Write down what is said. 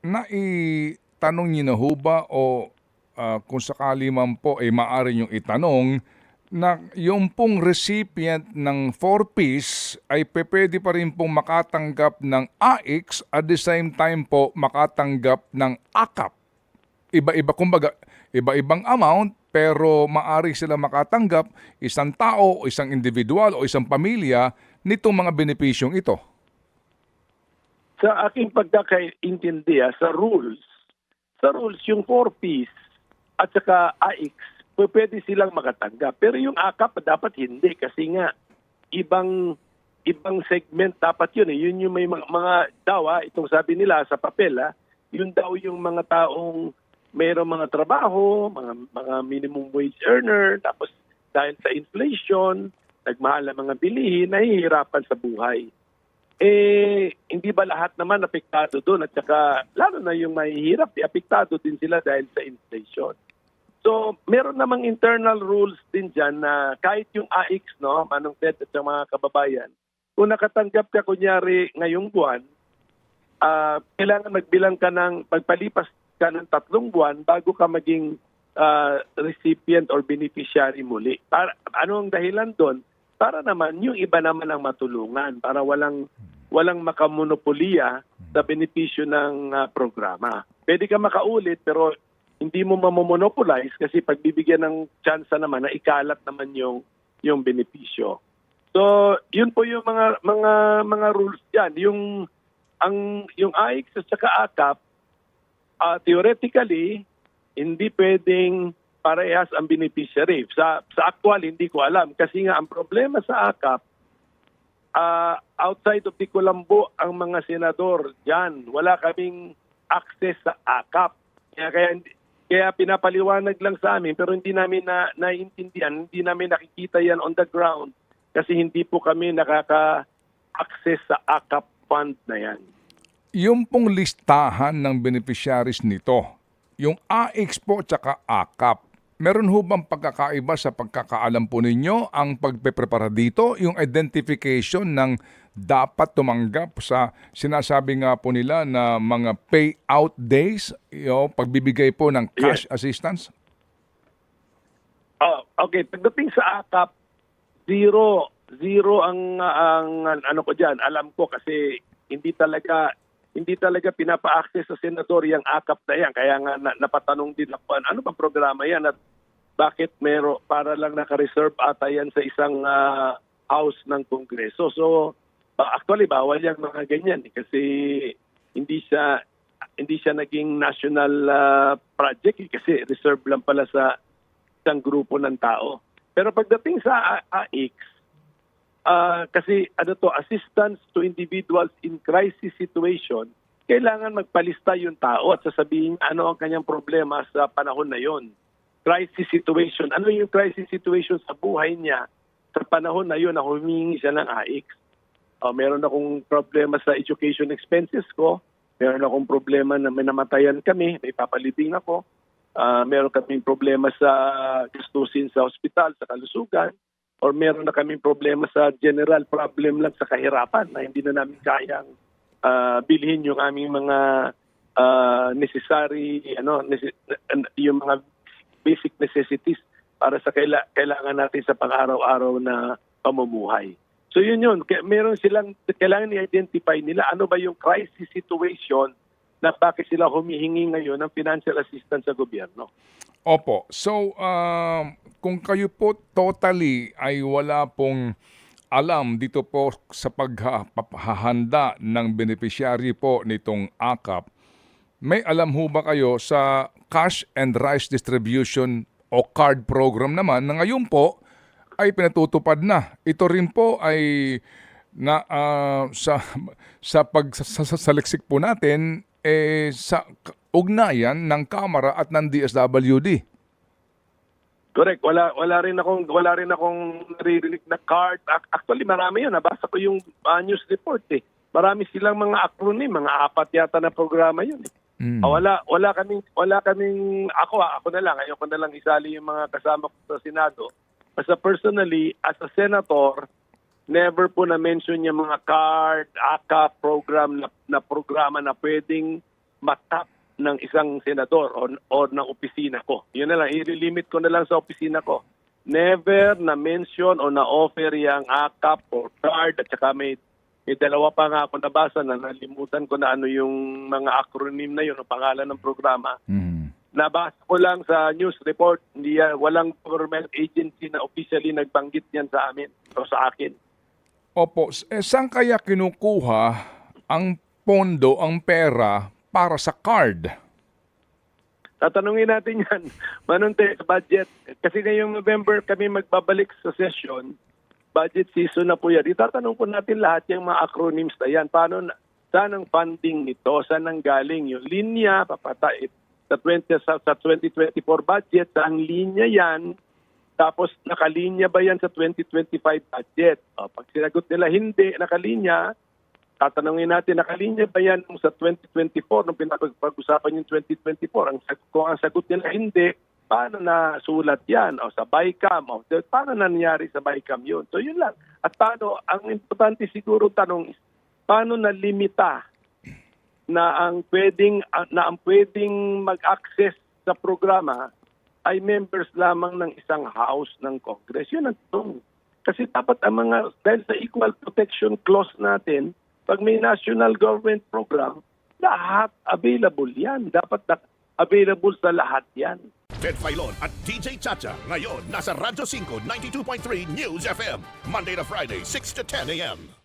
naitanong niyo na ho ba o ah, kung sakali man po ay maaari niyong itanong na yung pong recipient ng 4-piece ay pwede pa rin pong makatanggap ng AX at the same time po makatanggap ng AKAP. Iba-iba, kumbaga, iba-ibang amount pero maari sila makatanggap isang tao, o isang individual o isang pamilya nitong mga benepisyong ito. Sa aking pagkakaintindi ah, sa rules, sa rules yung 4-piece at saka AX, pwede silang makatanggap. Pero yung AKAP dapat hindi kasi nga ibang ibang segment dapat yun eh. Yun yung may mga, mga daw ah, itong sabi nila sa papel ah, yun daw yung mga taong mayroong mga trabaho, mga mga minimum wage earner, tapos dahil sa inflation, nagmahal ang mga bilihin, nahihirapan sa buhay eh hindi ba lahat naman apektado doon at saka lalo na yung mahihirap, eh, apektado din sila dahil sa inflation. So, meron namang internal rules din dyan na kahit yung AX, no, Manong Ted at sa mga kababayan, kung nakatanggap ka kunyari ngayong buwan, ah, kailangan magbilang ka ng, pagpalipas ka ng tatlong buwan bago ka maging ah, recipient or beneficiary muli. Para, ano ang dahilan doon? Para naman yung iba naman ang matulungan, para walang walang makamonopoliya sa benepisyo ng ah, programa. Pwede ka makaulit pero hindi mo mamomonopolize kasi pagbibigyan ng chance naman na ikalat naman yung yung benepisyo. So, yun po yung mga mga mga rules diyan. Yung ang yung AIX at saka AKAP ah, theoretically hindi pwedeng parehas ang beneficiary. Sa sa actual hindi ko alam kasi nga ang problema sa AKAP ah, outside of Colombo ang mga senador diyan. Wala kaming access sa AKAP. Kaya kaya kaya pinapaliwanag lang sa amin pero hindi namin na naiintindihan, hindi namin nakikita yan on the ground kasi hindi po kami nakaka-access sa AKAP fund na yan. Yung pong listahan ng beneficiaries nito, yung AX po tsaka AKAP, meron ho bang pagkakaiba sa pagkakaalam po ninyo ang pagpeprepara dito, yung identification ng dapat tumanggap sa sinasabi nga po nila na mga payout days, yung pagbibigay po ng cash assistance? Oh, okay, pagdating sa AKAP, zero zero ang ang ano ko diyan. Alam ko kasi hindi talaga hindi talaga pinapa-access sa senador yung AKAP na yan. Kaya nga na, napatanong din ako, ano bang programa yan at bakit mero para lang naka-reserve ata yan sa isang ah, house ng Kongreso. So actually bawal yung mga ganyan eh, kasi hindi siya hindi siya naging national ah, project eh, kasi reserve lang pala sa isang grupo ng tao. Pero pagdating sa A- Ah, kasi ano to, assistance to individuals in crisis situation, kailangan magpalista yung tao at sasabihin ano ang kanyang problema sa panahon na yon. Crisis situation. Ano yung crisis situation sa buhay niya sa panahon na yon na humingi siya ng AX? Oh, meron akong problema sa education expenses ko. Meron akong problema na may namatayan kami, may papalibing ako. Ah, meron kaming problema sa gastusin sa ospital, sa kalusugan. Or meron na kaming problema sa general problem lang sa kahirapan na hindi na namin kayang ah, bilhin yung aming mga ah, necessary, ano, yung mga basic necessities para sa kaila- kailangan natin sa pang-araw-araw na pamumuhay. So yun yun, meron silang, kailangan i-identify nila ano ba yung crisis situation na bakit sila humihingi ngayon ng financial assistance sa gobyerno. Opo. So, um, kung kayo po totally ay wala pong alam dito po sa paghahanda ng beneficiary po nitong AKAP, may alam ho ba kayo sa cash and rice distribution o card program naman na ngayon po ay pinatutupad na. Ito rin po ay na ah, sa sa pagsasaliksik po natin eh sa ugnayan ng Kamara at ng DSWD. Correct. Wala wala rin akong wala rin akong naririnig na card. Ac- Actually marami 'yun. Nabasa ko yung ah, news report eh. Marami silang mga acronym, mga apat yata na programa 'yun. Eh. Mm. Ah, wala wala kaming wala kaming ako ah, ako na lang ayoko na lang isali yung mga kasama ko sa Senado. Basta personally as a senator never po na mention yung mga card, AKA program na, na programa na pwedeng matap ng isang senador o, o ng opisina ko. Yun na lang, i-limit ko na lang sa opisina ko. Never na mention o na offer yung AKAP or card at saka may, may dalawa pa nga ako nabasa na nalimutan ko na ano yung mga acronym na yun o pangalan ng programa. Mhm. Nabasa ko lang sa news report, hindi yan, walang government agency na officially nagbanggit yan sa amin o sa akin. Opo, eh, saan kaya kinukuha ang pondo, ang pera para sa card? Tatanungin natin yan, sa budget. Kasi ngayong November kami magbabalik sa session, budget season na po yan. Itatanong po natin lahat yung mga acronyms na yan. Paano, saan ang funding nito? Saan ang galing? Yung linya, papatay sa, 20, sa, sa 2024 budget, saan linya yan? Tapos nakalinya ba yan sa 2025 budget? O, pag sinagot nila hindi, nakalinya, tatanungin natin, nakalinya ba yan sa 2024 nung pinapag-usapan yung 2024? Ang, kung ang sagot nila hindi, paano na sulat yan? O sa BICAM? O paano nangyari sa BICAM yun? So yun lang. At paano, ang importante siguro tanong is, paano na limita na ang pwedeng ah, na ang pwedeng mag-access sa programa ay members lamang ng isang house ng Congress. Yun ang tanong. Kasi dapat ang mga, dahil sa equal protection clause natin, pag may national government program, lahat available yan. Dapat na, available sa lahat yan. Ted Filon at DJ Chacha. Ngayon, nasa Radyo 5, 92.3 News FM. Monday to Friday, 6 to 10 a.m.